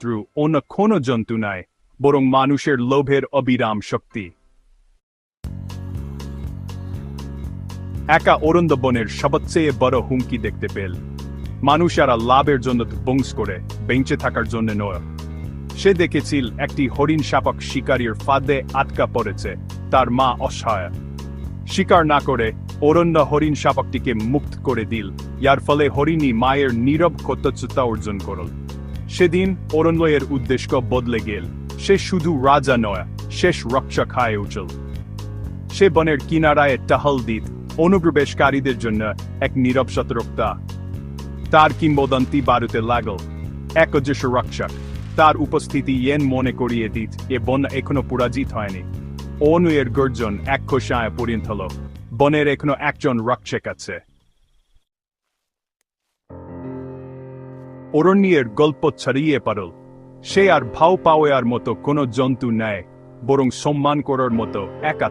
শত্রু অন্য কোনো জন্তু নয় বরং মানুষের লোভের অবিরাম শক্তি। একা অরুন্ধ বনের সবচেয়ে বড় হুমকি দেখতে পেল। মানুষেরা লাভের জন্য বংশ করে, বেঁচে থাকার জন্য নয়। সে দেখেছিল একটি হরিণ শাপক শিকারীর ফাঁদে আটকা পড়েছে, তার মা অসহায়। শিকার না করে অরণ্য হরিণ শাপকটিকে মুক্ত করে দিল ইয়ার ফলে হরিণী মায়ের নীরব কর্তচ্যতা অর্জন করল। সেদিন অরণ্যের উদ্দেশ্য বদলে গেল। সে শুধু রাজা নয়, শেষ রক্ষক হয়ে উঠল। সে বনের কিনারায় টহল দিত, অনুপ্রবেশকারীদের জন্য এক নীরব সতর্কতা তার কিংবদন্তি বারুতে লাগল, এক অদৃশ্য রক্ষক। তার উপস্থিতি ইয়েন মনে করিয়ে দিত, এ বন এখনও পরাজিত হয়নি। অনুয়ের গর্জন এক খোসায় পরিণত হল। বনের এখনও একজন রক্ষক আছে। অরণ্যের গল্প ছাড়িয়ে পারল। সে আর ভাও পাওয়ার মতো কোনো জন্তু নেয় বরং সম্মান করার মতো একা